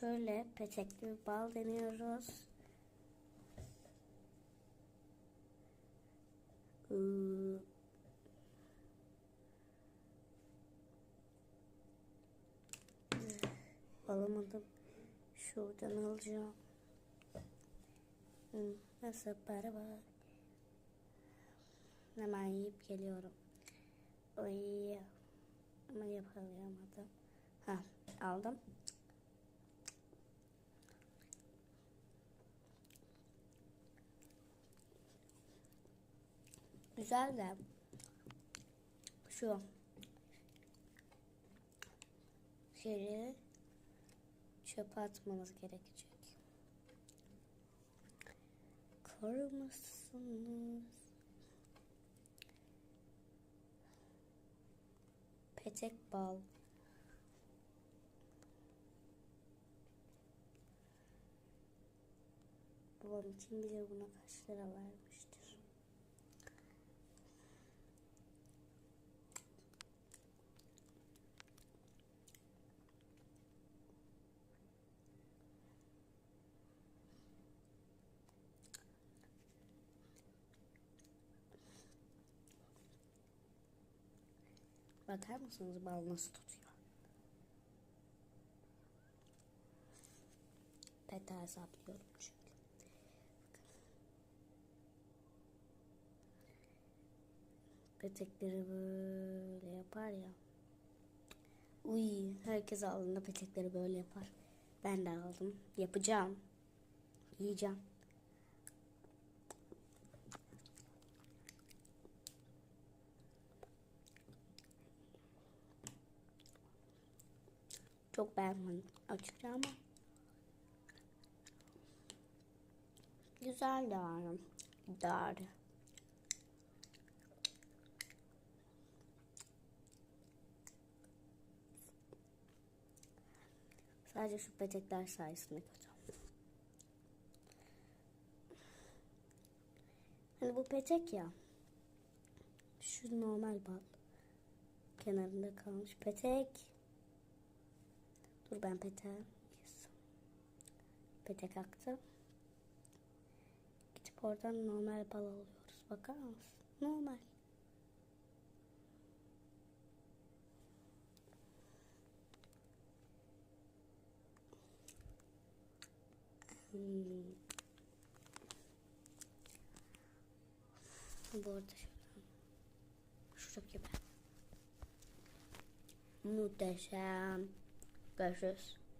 Şöyle petekli bir bal deniyoruz. Alamadım. Şuradan alacağım. Nasıl para var? Hemen yiyip geliyorum. Oy. Ama yapamadım. Ha, aldım. Güzel de şu şeyleri çöpe atmamız gerekecek. Kırmızısınız. Petek bal. Babam kim bilir buna kaç lira vermiştir. Bakar mısınız bal nasıl tutuyor? Peta hesaplıyorum çünkü. Petekleri böyle yapar ya. Uy, herkes aldığında petekleri böyle yapar. Ben de aldım. Yapacağım. Yiyeceğim. Çok beğenmedim açıkça ama güzel var. Dar. Sadece şu petekler sayesinde kötü. Hani bu petek ya. Şu normal bal. Kenarında kalmış petek. Dur ben peteğe yes. Petek aktı. Gidip oradan normal bal alıyoruz. Bakar mısın? Normal. Hmm. Bu arada şuradan. Şuradaki gibi. Muhteşem. Görüşürüz.